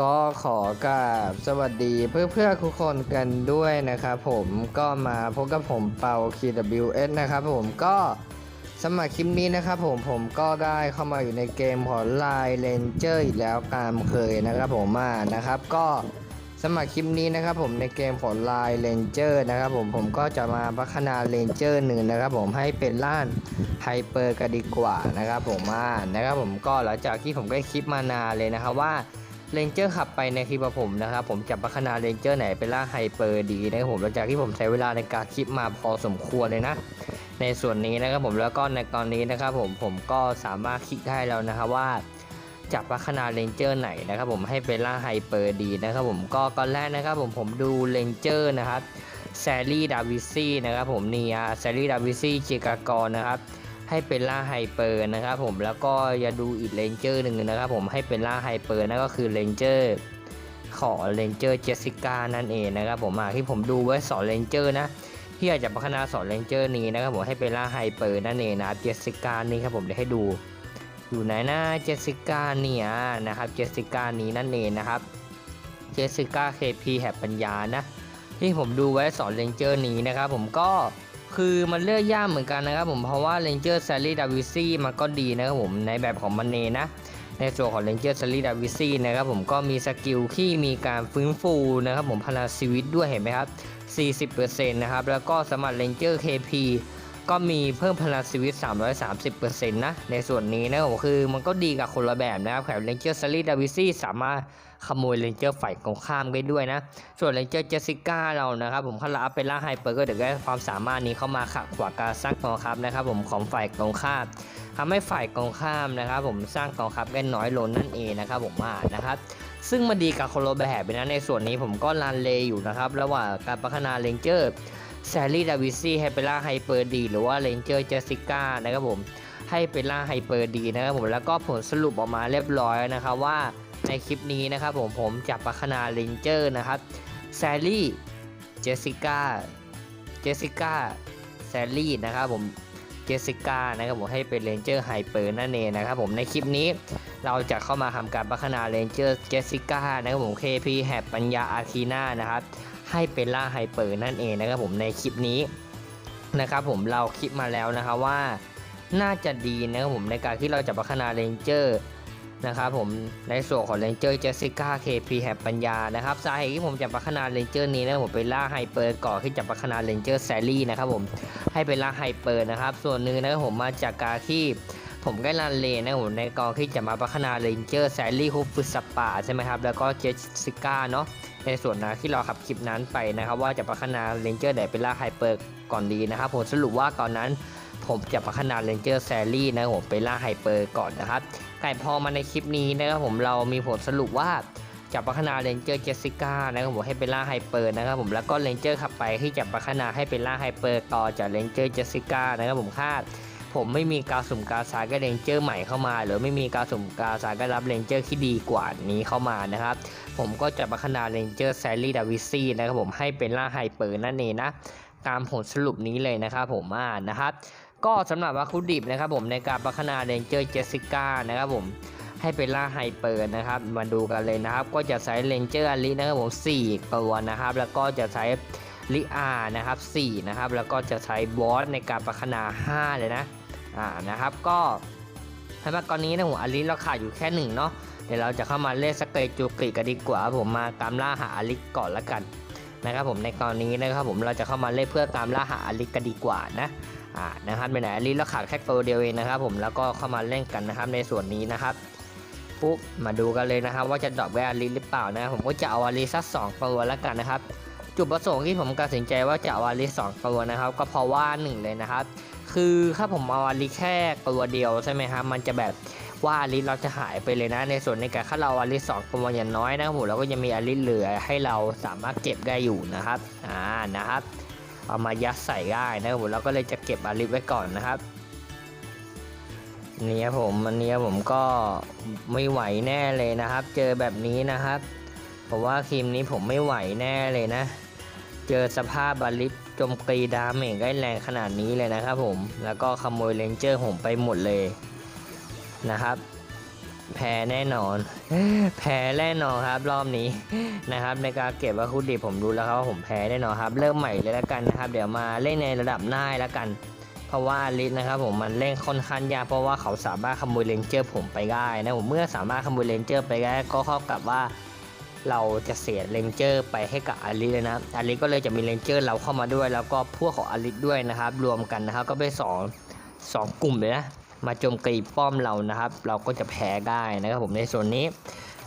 ก็ขอกราบสวัสดีเพื่อเพื่อๆทุกคนกันด้วยนะครับผมก็มาพบกับผมเปา KWS นะครับผมก็สำหรับคลิปนี้นะครับผมผมก็ได้เข้ามาอยู่ในเกมของไลน์เลนเจอร์อีกแล้วตามเคยนะครับผมมานะครับ ก็สำหรับคลิปนี้นะครับผมในเกมของไลน์เลนเจอร์นะครับผมผมก็จะมาพัฒนาเลนเจอร์หนึ่งนะครับผมให้เป็นล้านไฮเปอร์กันดีกว่านะครับผมมานะครับผมก็หลังจากที่ผมได้คลิปมานานเลยนะครับว่า เรนเจอร์ขับไปในคลิปของผมนะครับผมจะพัฒนาเรนเจอร์ไหนเป็นล่าไฮเปอร์ดีนะครับผมหลังจากที่ผมใช้เวลาในการคลิปมาพอสมควรเลยนะ ในส่วนนี้นะครับผมแล้วก็ในตอนนี้นะครับผมผมก็สามารถคลิกได้แล้วนะครับว่าจะพัฒนาเรนเจอร์ไหนนะครับผมให้เป็นล่าไฮเปอร์ดีนะครับผมก็ก่อนแรกนะครับผมผมดูเรนเจอร์นะครับแซลลี่ดาวิซี่นะครับผมเนียแซลลี่ดาวิซี่จิกากรนะครับ ให้เป็นล่าไฮเปอร์นะครับผมแล้วก็อย่าดูอีกเลนเจอร์หนึ่งนะครับผมให้เป็นล่าไฮเปอร์นั่นก็คือเลนเจอร์ขอเลนเจอร์เจสสิก้านั่นเองนะครับผมที่ผมดูไว้สอนเลนเจอร์นะที่อยากจะพัฒนาสอนเลนเจอร์นี้นะครับผมให้เป็นล่าไฮเปอร์นั่นเองนะเจสสิก้านี่ครับผมเดี๋ยวให้ดู อยู่ไหนนะเจสสิก้าเนี่ยนะครับเจสสิก้านี้นั่นเองนะครับเจสสิก้าเคพีแหบปัญญานะที่ผมดูไว้สอนเลนเจอร์นี้นะครับผมก็ คือมันเลือกยากเหมือนกันนะครับผมเพราะว่าเลนเจอร์ซารีดาวิซีมันก็ดีนะครับผมในแบบของมันเนนะในส่วนของเลนเจอร์ซารีดาวิซีนะครับผมก็มีสกิลที่มีการฟื้นฟูนะครับผมพลังชีวิตด้วยเห็นไหมครับ 40%นะครับแล้วก็สมัครเลนเจอร์ KP ก็มีเพิ่มพลังชีวิต 330%นะ ในส่วนนี้นะครับผมคือมันก็ดีกับคนละแบบนะครับแถมเลนเจอร์ซารีดาวิซี่สามารถขโมยเลนเจอร์ฝ่ายตรงข้ามได้ด้วยนะ ส่วนเลนเจอร์เจสิก้าเรานะครับ ผมเขารับเป็นล่าไฮเปอร์ก็เดี๋ยวได้ความสามารถนี้เข้ามาขัดขวางการสร้างกองทัพนะครับ ผมของฝ่ายตรงข้ามทำให้ฝ่ายตรงข้ามนะครับ ผมสร้างกองทัพได้น้อยลงนั่นเองนะครับ ผมว่านะครับซึ่งมันดีกับคโละแบบนะในส่วนนี้ผมก็ลันเลอยู่นะครับ ระหว่างการพัฒนาเลนเจอร์ แซลลี่ดาวิซี่ให้เป็นล่าไฮเปอร์ดีหรือว่าเลนเจอร์เจสิก้านะครับผมให้เป็นล่าไฮเปอร์ดีนะครับผมแล้วก็ผลสรุปออกมาเรียบร้อยนะครับว่าในคลิปนี้นะครับผมผมจะพัฒนาเลนเจอร์นะครับแซลลี่เจสิก้าเจสิก้าแซลลี่นะครับผมเจสิก้านะครับผมให้เป็นเลนเจอร์ไฮเปอร์นั่นเองนะครับผมในคลิปนี้เราจะเข้ามาทำการพัฒนาเลนเจอร์เจสสิก้านะครับผม KP แฮปปัญญาอาคีนานะครับ ให้เป็นล่าไฮเปอร์นั่นเองนะครับผมในคลิปนี้นะครับผมเราคิดมาแล้วนะครับว่าน่าจะดีนะครับผมในการที่เราจะพัฒนาเลนเจอร์นะครับผมในส่วนของ Ranger Jessica KP แห่งปัญญานะครับสาเหตุที่ผมจะพัฒนา Ranger นี้นะผมไปล่าไฮเปอร์ก่อนที่จะพัฒนา Ranger s a l l y นะครับผมให้ไปล่าไฮเปอร์นะครับส่วนหนึ่งนะครับผมมาจากการที่ ผมได้รันเลนนะครับผมในกองที่จะมาพัฒนา Ranger s a l l y ฮุฟฟุสปาใช่ไหมครับ แล้วก็ Jessica เนาะในส่วนนะที่เราขับคลิปนั้นไปนะครับ ว่าจะพัฒนา Ranger ไหนไปล่าไฮเปอร์ก่อนดีนะครับ ผมสรุปว่าก่อนนั้นผมจะพัฒนา Ranger s a l l y นะครับผมไปล่าไฮเปอร์ก่อนนะครับไก่พอมาในคลิปนี้นะครับผมเรามีผลสรุปว่าจะพัฒนาเรนเจอร์เจสสิก้านะครับผมให้เป็นล่าไฮเปอร์นะครับผมแล้วก็เรนเจอร์ขับไปที่จะพัฒนาให้เป็นล่าไฮเปอร์ต่อจากเรนเจอร์เจสสิก้านะครับผมคาด ผมไม่มีการสุ่มกาสายกับเรนเจอร์ใหม่เข้ามา หรือไม่มีการสุ่มกาสายกับรับเรนเจอร์ที่ดีกว่านี้เข้ามานะครับ ผมก็จะพัฒนาเรนเจอร์แซลลี่ดาวิซี่นะครับผมให้เป็นล่าไฮเปอร์นั่นเองนะตามผลสรุปนี้เลยนะครับผมอ่านนะครับ ก็สำหรับวัตถุดิบนะครับผมในการพัฒนาเรนเจอร์เจสสิก้านะครับผมให้เป็นล่าไฮเปอร์นะครับ มาดูกันเลยนะครับ ก็จะใช้เรนเจอร์อลินะครับผม4ตัวนะครับ แล้วก็จะใช้ลิอานะครับ4นะครับ แล้วก็จะใช้บอสในการพัฒนา 5 เลยนะ อ่านะครับก็สำหรับตอนนี้นะผมอลิเราขาดอยู่แค่หนึ่งเนาะเดี๋ยวเราจะเข้ามาเล่นสเกจูกิกันดีกว่าผมมาตามล่าหาอลิสก่อนละกันนะครับผมในตอนนี้นะครับผมเราจะเข้ามาเล่นเพื่อตามล่าหาอลิสกันดีกว่านะอ่านะครับไปไหนอลิเราขาดแค่ตัวเดียวเองนะครับผมแล้วก็เข้ามาเล่นกันนะครับในส่วนนี้นะครับปุ๊บมาดูกันเลยนะครับ ว่าจะดรอปแวร์อลิสหรือเปล่านะผมก็จะเอาอลิสสักสองตัวแล้วกันนะครับ จุดประสงค์ที่ผมตัดสินใจว่าจะเอาอลิสองตัวนะครับ ก็เพราะว่าหนึ่งเลยนะครับ คือถ้าผมเอาอลิแค่ตัวเดียวใช่ไหมครับมันจะแบบว่าอลิเราจะหายไปเลยนะ ในส่วนในการถ้าเราอลิสองตัวอย่างน้อยนะครับผมเราก็ยังมีอลิเหลือให้เราสามารถเก็บได้อยู่นะครับอ่านะครับ เอามายัดใส่ได้นะครับผมเราก็เลยจะเก็บอาลิไว้ก่อนนะครับนี่ครับผมอันนี้ผมก็ไม่ไหวแน่เลยนะครับ เจอแบบนี้นะครับผมว่าทีมนี้ผมไม่ไหวแน่เลยนะ เจอสภาพอาลิฟ จมตีดาเมจได้แรงขนาดนี้เลยนะครับผม แล้วก็ขโมยเลนเจอร์ผมไปหมดเลยนะครับ แพ้แน่นอน แพ้แน่นอนครับรอบนี้นะครับ ในการเก็บวัตถุดิบผมรู้แล้วครับว่าผมแพ้แน่นอนครับ เริ่มใหม่เลยแล้วกันนะครับ เดี๋ยวมาเล่นในระดับหน้าแล้วกัน เพราะว่าลิสนะครับผมมันเล่นค่อนข้างยากเพราะว่าเขาสามารถขโมยเลนเจอร์ผมไปได้นะผมเมื่อสามารถขโมยเลนเจอร์ไปได้ก็เท่ากับว่า เราจะเสียเลนเจอร์ไปให้กับอาริเลยนะอาริก็เลยจะมีเลนเจอร์เราเข้ามาด้วย แล้วก็พวกของอาริด้วยนะครับ รวมกันนะครับก็เป็นสองสองกลุ่มเลยนะมาโจมตีป้อมเรานะครับ เราก็จะแพ้ได้นะครับผมในส่วนนี้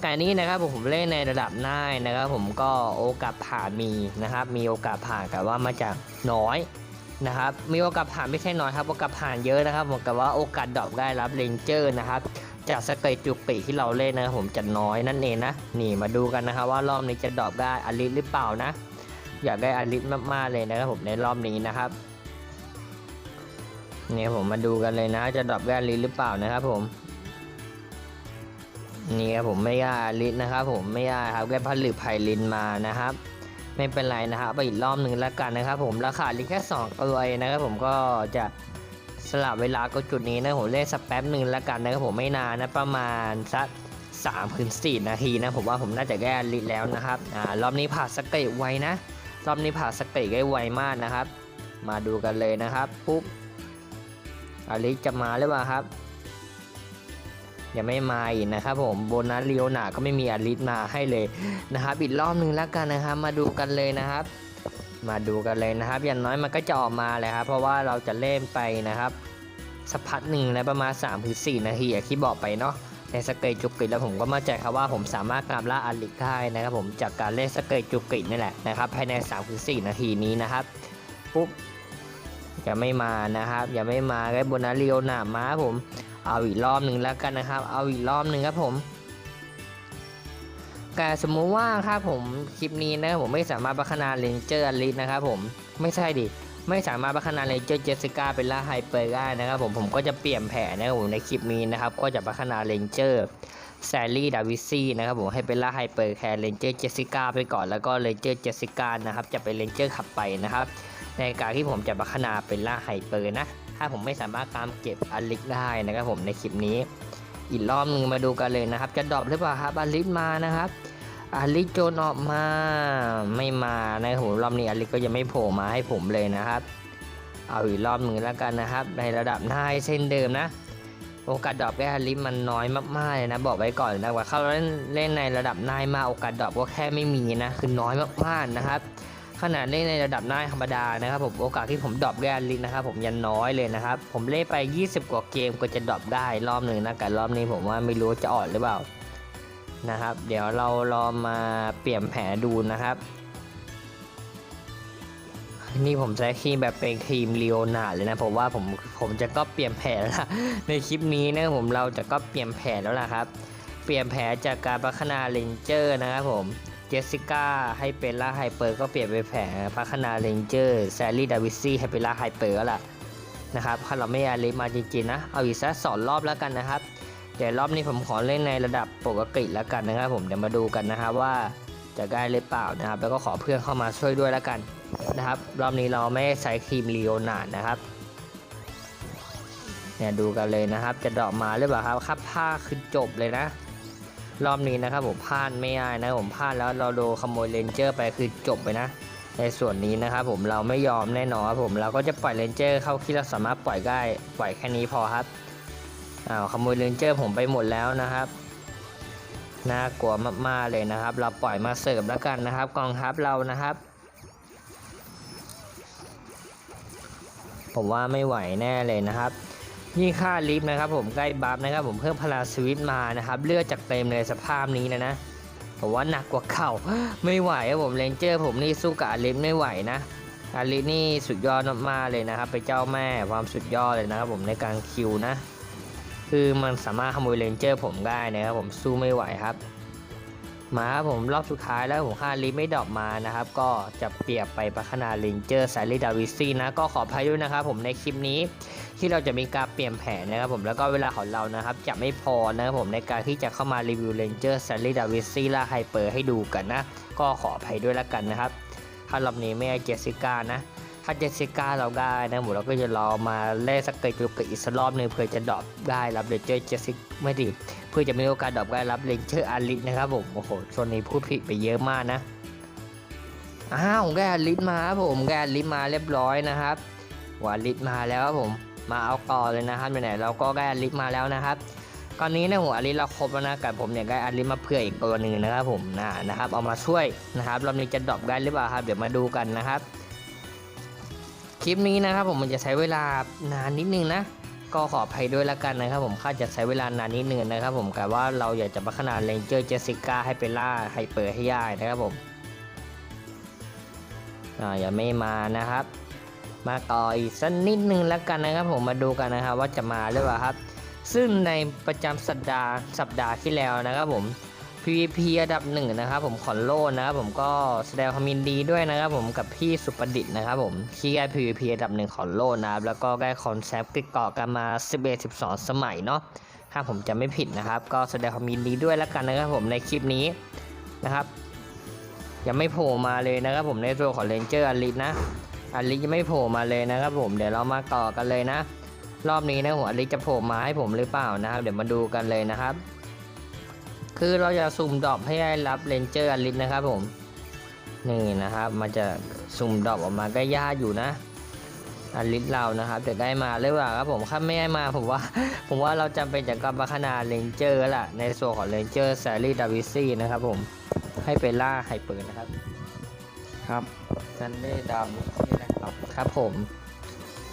การนี้นะครับผมผมเล่นในระดับหน้านะครับ ผมก็โอกาสผ่านมีนะครับ มีโอกาสผ่านแต่ว่ามาจากน้อยนะครับมีโอกาสผ่านไม่ใช่น้อยครับโอกาสผ่านเยอะนะครับผมกับว่าโอกาสดรอปได้รับเลนเจอร์นะครับ จากสเตจจุกิที่เราเล่นนะครับผมจะน้อยนั่นเองนะ นี่มาดูกันนะครับว่ารอบนี้จะดรอปได้อลิสหรือเปล่านะ อยากได้อลิสมากๆเลยนะครับผมในรอบนี้นะครับนี่ผมมาดูกันเลยนะ จะดรอปได้อลิสหรือเปล่านะครับผมนี่ครับผมไม่ได้อลิสนะครับผมไม่ได้ครับได้ผลึกไพลินมานะครับ ไม่เป็นไรนะครับไปอีกรอบหนึ่งแล้วกันนะครับ ผมราคาลิแค่2ตัวเองนะครับผมก็จะ สลับเวลาก็จุดนี้นะผมเล่นสักแป๊บหนึ่งแล้วกันนะครับผมไม่นานนะประมาณสัก3ถึง4นาทีนะผมว่าผมน่าจะแก้ลิแล้วนะครับอ่ารอบนี้ผ่าสเกตไวนะรอบนี้ผ่าสเกตได้ไวมากนะครับ มาดูกันเลยนะครับปุ๊บอลิจะมาหรือเปล่าครับยังไม่มาอีกนะครับผมโบนัสเลียวหนาก็ไม่มีอลิสมาให้เลยนะครับอีกรอบหนึ่งแล้วกันนะครับ มาดูกันเลยนะครับ มาดูกันเลยนะครับ อย่างน้อยมันก็จะออกมาเลยครับ เพราะว่าเราจะเล่นไปนะครับสักพักหนึ่งนะประมาณ3ถึง4นาทีอย่างที่บอกไปเนาะในสเกตจุกิแล้วผมก็มั่นใจครับว่าผมสามารถตามล่าอลิกได้นะครับ ผมจากการเล่นสเกตจุกินี่แหละนะครับภายใน3ถึง4นาทีนี้นะครับปุ๊บย่าไม่มานะครับย่าไม่มาไอ้โบนาเรียวหนามาผมเอาอีกรอบหนึ่งแล้วกันนะครับ เอาอีกรอบหนึ่งครับผม แต่สมมุติว่าครับผมคลิปนี้นะผมไม่สามารถพัฒนาเลนเจอร์อลิสนะครับผมไม่ใช่ดิไม่สามารถพัฒนาเลนเจอร์เจสสิก้าเป็นล่าไฮเปอร์ได้นะครับผมผมก็จะเปลี่ยนแผนนะครับผมในคลิปนี้นะครับก็จะพัฒนาเลนเจอร์แซลลี่ดาวิซี่นะครับผมให้เป็นล่าไฮเปอร์แคร์เลนเจอร์เจสสิก้าไปก่อนแล้วก็เลนเจอร์เจสสิก้านะครับจะเป็นเลนเจอร์ขับไปนะครับในการที่ผมจะพัฒนาเป็นล่าไฮเปอร์นะถ้าผมไม่สามารถตามเก็บอลิกได้นะครับผมในคลิปนี้ อีกรอบหนึ่งมาดูกันเลยนะครับ จะดรอปหรือเปล่าครับอลิกมานะครับอลิกโจนออกมาไม่มานะครับผมรอบนี้อลิกก็ยังไม่โผล่มาให้ผมเลยนะครับ เอาอีกรอบหนึ่งแล้วกันนะครับ ในระดับหน้าให้เช่นเดิมนะ โอกาสดรอปแค่อลิกมันน้อยมากๆเลยนะ บอกไว้ก่อนนะว่าเขาเล่นเล่นในระดับนายมาโอกาสดรอปก็แค่ไม่มีนะคือน้อยมากๆนะครับ ขนาดเล่นในระดับหน้าธรรมดานะครับผมโอกาสที่ผมดรอปแกนลินนะครับผมยันน้อยเลยนะครับผมเล่นไป 20 กว่าเกมก็จะดรอปได้รอบหนึ่งนะแต่รอบนี้ผมว่าไม่รู้จะอ่อนหรือเปล่านะครับ เดี๋ยวเราลองมาเปลี่ยนแผนดูนะครับ นี่ผมใช้ครีมแบบเป็นครีมลีโอนาเลยนะผมว่าผมผมจะก็เปลี่ยนแผนแล้วล่ะในคลิปนี้นะผมเราจะก็เปลี่ยนแผนแล้วล่ะครับ เปลี่ยนแผนจากการพัฒนาเลนเจอร์นะครับผม เจสสิก้าให้เป็นล่าไฮเปอร์ก็เปลี่ยนไปแผนพัฒนาเรนเจอร์แซลลี่ดาวิซี่ให้เป็นล่าไฮเปอร์แล้วล่ะนะครับถ้าเราไม่อาลิมาจริงๆนะ เอาอีกสักสองรอบแล้วกันนะครับ เดี๋ยวรอบนี้ผมขอเล่นในระดับปกติแล้วกันนะครับ ผมเดี๋ยวมาดูกันนะครับว่าจะได้หรือเปล่านะครับ แล้วก็ขอเพื่อนเข้ามาช่วยด้วยแล้วกันนะครับ รอบนี้เราไม่ใช้ครีมลีโอนาดนะครับเนี่ยดูกันเลยนะครับ จะดรอกมาหรือเปล่าครับคับผ้าคือจบเลยนะ รอบนี้นะครับผมพลาดไม่ได้นะผมพลาดแล้วเราโดนขโมยเลนเจอร์ไปคือจบไปนะ ในส่วนนี้นะครับผมเราไม่ยอมแน่นอนครับผมเราก็จะปล่อยเลนเจอร์เข้าที่เราสามารถปล่อยได้ปล่อยแค่นี้พอครับอ้าวขโมยเลนเจอร์ผมไปหมดแล้วนะครับน่ากลัวมากๆเลยนะครับ เราปล่อยมาเสิร์ฟแล้วกันนะครับกองทัพเรานะครับ ผมว่าไม่ไหวแน่เลยนะครับ นี่ค่าลิฟต์นะครับผมใกล้บัฟนะครับผมเพิ่มพลังสวิตมานะครับเลือดจากเต็มเลยสภาพนี้นะนะผมว่าหนักกว่าเข่าไม่ไหวครับผมเลนเจอร์ ผมนี่สู้กับอาลิฟไม่ไหวนะอาลิฟนี่สุดยอดมากๆเลยนะครับไปเจ้าแม่ความสุดยอดเลยนะครับผมในการคิวนะ คือมันสามารถขโมยเลนเจอร์ ผมได้นะครับผมสู้ไม่ไหวครับ มาครับผมรอบสุดท้ายแล้วผมค่าลิไม่ดอปมานะครับ ก็จะเปรียบไปพัฒนาเลนเจอร์ไซริดาวิซี่นะก็ขออภัยด้วยนะครับผมในคลิปนี้ที่เราจะมีการเปลี่ยนแผนนะครับผมแล้วก็เวลาของเรานะครับ จะไม่พอนะครับผมในการที่จะเข้ามารีวิวเลนเจอร์ซริดาวิซี่และไฮเปอร์ให้ดูกันนะ ก็ขออภัยด้วยแล้วกันนะครับถ้ารอบนี้ไม่ใช่เจสสิก้านะ ถ้าเจสสิก้าเราได้นะผมเราก็จะรอมาเล่นสเกตจูกอีกสักรอบหนึงเพื่อจะดรอปได้รับเลนเจอร์เจสิกไม่ดิเพื่อจะมีโอกาสดรอปได้รับเลนเจอร์อาริสนะครับผมโอ้โหช่วงนี้พูดผิดไปเยอะมากนะอ้าวแกอาริสมาครับผมแกอาริสมาเรียบร้อยนะครับวาลิสมาแล้วครับผมมาเอาต่อเลยนะครับไหนๆเราก็ได้อาริสมาแล้วนะครับตอนนี้นี่ยหัวอาริสเราครบแล้วนะกับผมเนี่ยได้อาริสมาเพื่ออีกตัวหนึ่งนะครับผมนะนะครับเอามาช่วยนะครับรอบนี้จะดรอปได้หรือเปล่าครับเดี๋ยวมาดูกันนะครับ คลิปนี้นะครับผมมันจะใช้เวลานานนิดนึงนะก็ขออภัยด้วยละกันนะครับผมค่าจะใช้เวลานานนิดนึงนะครับผมกับว่าเราอยากจะพัฒนาเลนเจอร์เจสสิก้าให้ไปล่าไฮเปอร์ให้ได้นะครับผมอ่ายังไม่มานะครับ มาต่ออีกสักนิดนึงแล้วกันนะครับผมมาดูกันนะครับว่าจะมาหรือเปล่าครับ ซึ่งในประจำสัปดาห์สัปดาห์ที่แล้วนะครับผม PVP อันดับหนึ่งนะครับผมขอนโลนนะครับผมก็แสดงความยินดีด้วยนะครับผมกับพี่สุประดิษฐ์นะครับผมที่ได้ PVP อันดับหนึ่งขอนโลนนะครับแล้วก็ได้คอนเซปต์ติดต่อกันมา 11 12 สมัยเนาะถ้าผมจะไม่ผิดนะครับ ก็แสดงความยินดีด้วยแล้วกันนะครับผมในคลิปนี้นะครับ ยังไม่โผล่มาเลยนะครับผมในตัวของเลนเจอร์อลิสนะอลิสยังไม่โผล่มาเลยนะครับผมเดี๋ยวเรามาต่อกันเลยนะ รอบนี้นะหัวอลิสจะโผล่มาให้ผมหรือเปล่านะครับ เดี๋ยวมาดูกันเลยนะครับ คือเราจะสุ่มดรอปให้ได้รับเลนเจอร์อลิสนะครับผม นี่นะครับ มันจะสุ่มดรอปออกมาก็ยากอยู่นะอลิสเรานะครับแต่ได้มาหรือเปล่าครับผมถ้าไม่ได้มาผมว่า ผมว่าเราจำเป็นจะกลับมาขนาดเลนเจอร์ละในส่วนของเลนเจอร์แซรี่ดาวิซี่นะครับผมให้ไปล่าไฮเปอร์นะครับ ครับซันเดย์ดาวนี่นะครับครับผม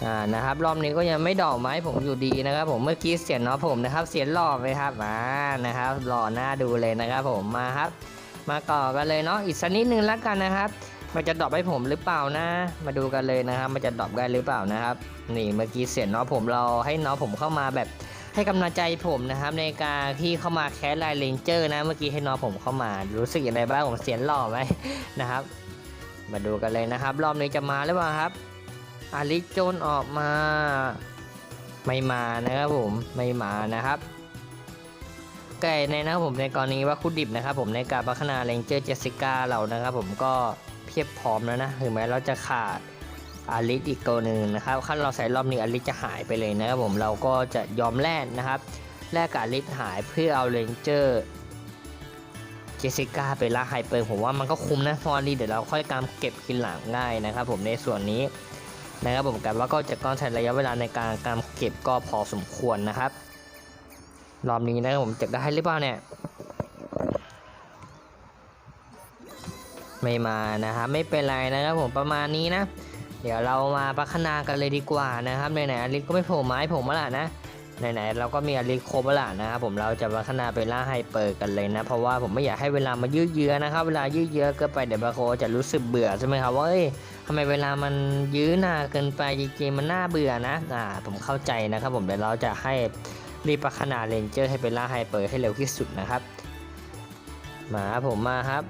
อ่านะครับรอบนี้ก็ยังไม่ดอกไม้ผมอยู่ดีนะครับ ผมเมื่อกี้เสียงน้องผมนะครับ เสียงหล่อไหมครับอ่านะครับหล่อหน้าดูเลยนะครับ ผมมาครับ มาต่อกันเลยเนาะอีกสักนิดนึงแล้วกันนะครับมันจะดรอปให้ผมหรือเปล่านะ มาดูกันเลยนะครับ มันจะดรอปได้หรือเปล่านะครับ นี่เมื่อกี้เสียงน้องผมเราให้น้องผมเข้ามาแบบให้กำลังใจผมนะครับ ในการที่เข้ามาแคสไลน์เลนเจอร์นะเมื่อกี้ให้น้องผมเข้ามา รู้สึกอย่างไรบ้างผมเสียงหล่อไหมนะครับ มาดูกันเลยนะครับ รอบนี้จะมาหรือเปล่าครับ อาริโจนออกมา ไม่มานะครับผมไม่มานะครับไก่ในนะครับผมในกรณีว่าคุดิบนะครับผมในการพัฒนาเลนเจอร์เจสิก้าเรานะครับผมก็เพียบพร้อมแล้วนะถึงแม้เราจะขาดอาริสอีกตัวหนึ่งนะครับขั้นเราใส่รอบนี้อาริสจะหายไปเลยนะครับผมเราก็จะยอมแลกนะครับแลกกับอาริสหายเพื่อเอาเลนเจอร์เจสิก้าไปล่าไฮเปอร์ผมว่ามันก็คุ้มนะเพอรีเดี๋ยวเราค่อยการเก็บกินหลังง่ายนะครับผมในส่วนนี้ นะครับผมกันว่าก็จะก้อนใช้ระยะเวลาในการการเก็บก็พอสมควรนะครับ รอบนี้นะครับผมจะได้หรือเปล่าเนี่ย ไม่มานะครับไม่เป็นไรนะครับผมประมาณนี้นะ เดี๋ยวเรามาพัฒนากันเลยดีกว่านะครับไหนๆอลิสก็ไม่โผล่ไมาให้ผมแล้วล่ะนะไหนๆเราก็มีอลิสครบละนะครับผมเราจะพัฒนาไปล่าไฮเปอร์กันเลยนะ เพราะว่าผมไม่อยากให้เวลามายืดเยื้อนะครับ เวลายืดเยื้อเกินไปเดี๋ยวบางคจะรู้สึกเบื่อใช่ไหมครับว่าเอ้ย ทำไมเวลามันยื้อนานเกินไปจริงๆมันน่าเบื่อนะอ่าผมเข้าใจนะครับผมเดี๋ยวเราจะให้รีบพัฒนาเลนเจอร์ให้เป็นล่าไฮเปอร์ให้เร็วที่สุดนะครับมาผมมาครับ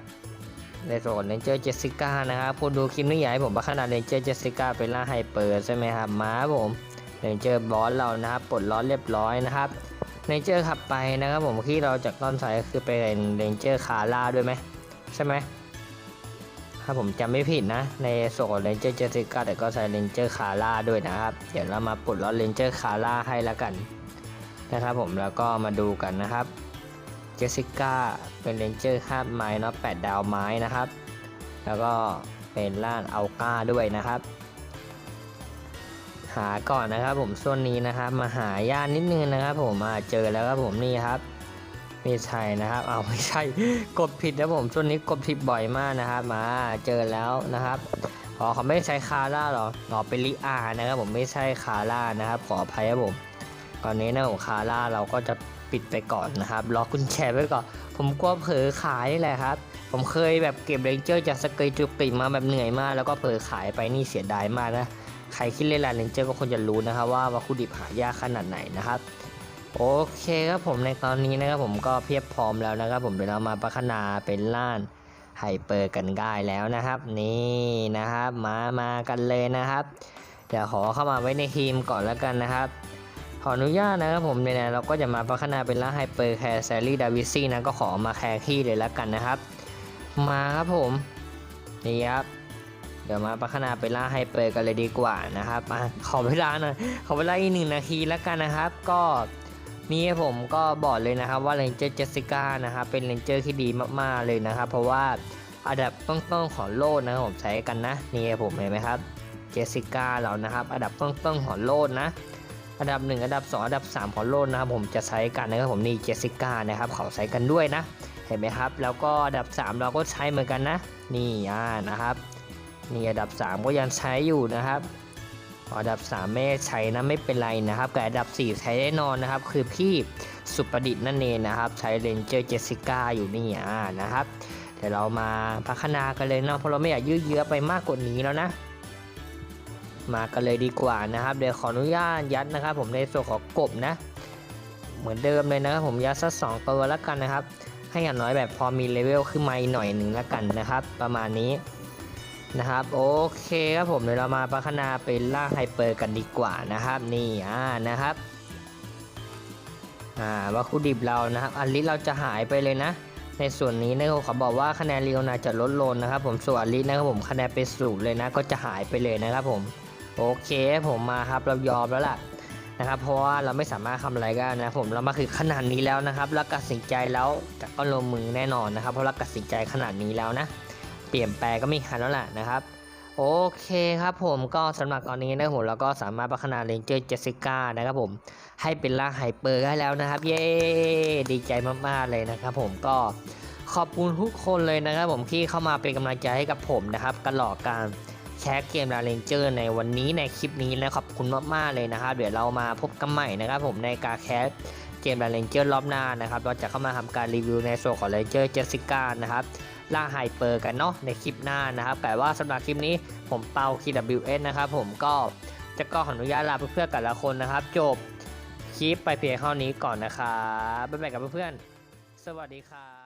ในส่วนเลนเจอร์เจสสิก้านะครับผู้ดูคลิปนี้อยากให้ผมพัฒนาเลนเจอร์เจสสิก้าเป็นล่าไฮเปอร์ใช่ไหมครับมาผมเลนเจอร์บอสเรานะครับปลดล็อตเรียบร้อยนะครับเลนเจอร์ขับไปนะครับผมที่เราจากต้นสายก็คือเป็นเลนเจอร์คาร่าด้วยไหมใช่ไหม ถ้าผมจำไม่ผิดนะ ในส่วนของเลนเจอร์เจสิก้าแต่ก็ใส่เลนเจอร์คาร่าด้วยนะครับ เดี๋ยวเรามาปลดล็อตเลนเจอร์คาร่าให้แล้วกันนะครับผมแล้วก็มาดูกันนะครับเจสิก้าเป็นเรนเจอร์5ไม้เนาะ8ดาวไม้นะครับ แล้วก็เป็นล่านอัลกาด้วยนะครับ หาก่อนนะครับผมส่วนนี้นะครับ มาหาย่านนิดนึงนะครับ ผมมาเจอแล้วครับผมนี่ครับ ไม่ใช่นะครับ เอาไม่ใช่ กดผิดนะผม ช่วงนี้กดผิดบ่อยมากนะครับ มาเจอแล้วนะครับอ๋อเขาไม่ใช้คาร่าหรออ๋อเป็นลิอานะครับผมไม่ใช่คาร่านะครับ ขออภัยครับผมตอนนี้นะผมคาร่าเราก็จะปิดไปก่อนนะครับรอกุญแจไว้ก่อน ผมกลัวเผลอขายนี่แหละครับ ผมเคยแบบเก็บเรนเจอร์จากสเกยจุกิมาแบบเหนื่อยมาก แล้วก็เผลอขายไปนี่เสียดายมากนะ ใครคิดเล่นลายเรนเจอร์ก็คงจะรู้นะครับว่าวัตถุดิบหายากขนาดไหนนะครับ โอเคครับผมในตอนนี้นะครับผมก็เพียบพร้อมแล้วนะครับผมเดี๋ยวเรามาพัฒนาเป็นล้านไฮเปอร์กันได้แล้วนะครับ นี่นะครับมามากันเลยนะครับเดี๋ยวขอเข้ามาไว้ในทีมก่อนแล้วกันนะครับขออนุญาตนะครับผมเนี่ยเราก็จะมาพัฒนาเป็นล่าไฮเปอร์แคร์แซรี่ดาวิซี่นะก็ขอมาแคร์ขี้เลยแล้วกันนะครับ มาครับผมนี่ครับเดี๋ยวมาพัฒนาไปล่าไฮเปอร์กันเลยดีกว่านะครับอขอเวลาหน่อยขอเวลาอีกหนึ่งนาทีแล้วกันนะครับ ก็ นี่ผมก็บอกเลยนะครับว่าเรนเจอร์เจสสิก้านะครับเป็นเรนเจอร์ที่ดีมากๆเลยนะครับเพราะว่าอันดับต้นๆของโลกนะผมใช้กันนะนี่ผมเห็นไหมครับเจสสิก้าเรานะครับ อันดับต้นๆของโลกนะ อันดับ 1 อันดับ 2 อันดับ 3 ของโลกนะครับ ผมจะใช้กันนะครับผมนี่เจสสิก้านะครับเขาใช้กันด้วยนะ เห็นไหมครับ แล้วก็อันดับ 3 เราก็ใช้เหมือนกันนะ นี่อ่านะครับนี่อันดับ 3 ก็ยังใช้อยู่นะครับ อันดับ 3 ไม่ใช้นะไม่เป็นไรนะครับแต่อันดับ 4 ใช้แน่นอนนะครับ คือพี่สุประดิษฐ์นั่นเองนะครับ ใช้เรนเจอร์เจสสิก้าอยู่นี่อ่านะครับเดี๋ยวเรามาพัฒนากันเลยเนาะเพราะเราไม่อยากยืดเยื้อไปมากกว่านี้แล้วนะ มากันเลยดีกว่านะครับ เดี๋ยวขออนุญาตยัดนะครับ ผมในส่วนของกบนะ เหมือนเดิมเลยนะครับ ผมยัดสักสองตัวแล้วกันนะครับ ให้อย่างน้อยแบบพอมีเลเวลขึ้นมาหน่อยหนึ่งแล้วกันนะครับ ประมาณนี้ นะครับโอเคครับผมเดี๋ยวเรามาพัฒนาเป็นล่าไฮเปอร์กันดีกว่านะครับนี่อ่านะครับอ่าวัตถุดิบเรานะครับอันลิตเราจะหายไปเลยนะ ในส่วนนี้นะครับเขาบอกว่าคะแนนเรียวนาจะลดลงนะครับ ผมส่วนอันลิตนะครับผมคะแนนเป็นศูนย์เลยนะ ก็จะหายไปเลยนะครับผมโอเคผมมาครับเรายอมแล้วล่ะนะครับเพราะว่าเราไม่สามารถทำอะไรได้นะผมเรามาคือขนาดนี้แล้วนะครับแล้วตัดสินใจแล้วจะก็ลงมือแน่นอนนะครับ เพราะเราตัดสินใจขนาดนี้แล้วนะ เปลี่ยนแปลงก็ไม่ทันแล้วล่ะนะครับ โอเคครับผมก็สำหรับตอนนี้นะผมเราก็สามารถพัฒนาเรนเจอร์เจสสิก้านะครับผมให้เป็นร่างไฮเปอร์ได้แล้วนะครับ เย้ดีใจมากๆเลยนะครับผมก็ขอบคุณทุกคนเลยนะครับผมที่เข้ามาเป็นกำลังใจให้กับผมนะครับกันหลอกการแชร์เกมลาเรนเจอร์ในวันนี้ในคลิปนี้นะขอบคุณมากๆเลยนะครับ เดี๋ยวเรามาพบกันใหม่นะครับผมในการแคสเกมลาเรนเจอร์รอบหน้านะครับ เราจะเข้ามาทำการรีวิวในส่วนของเรนเจอร์เจสสิก้านะครับ ล่าไฮเปอร์กันเนาะในคลิปหน้านะครับแต่ว่าสำหรับคลิปนี้ผมเปา KWS นะครับผมก็จะก็ขออนุญาตลาเพื่อนๆกันละคนนะครับ จบคลิปไปเพียงเท่านี้ก่อนนะครับบ๊ายบายกับเพื่อนๆสวัสดีครับ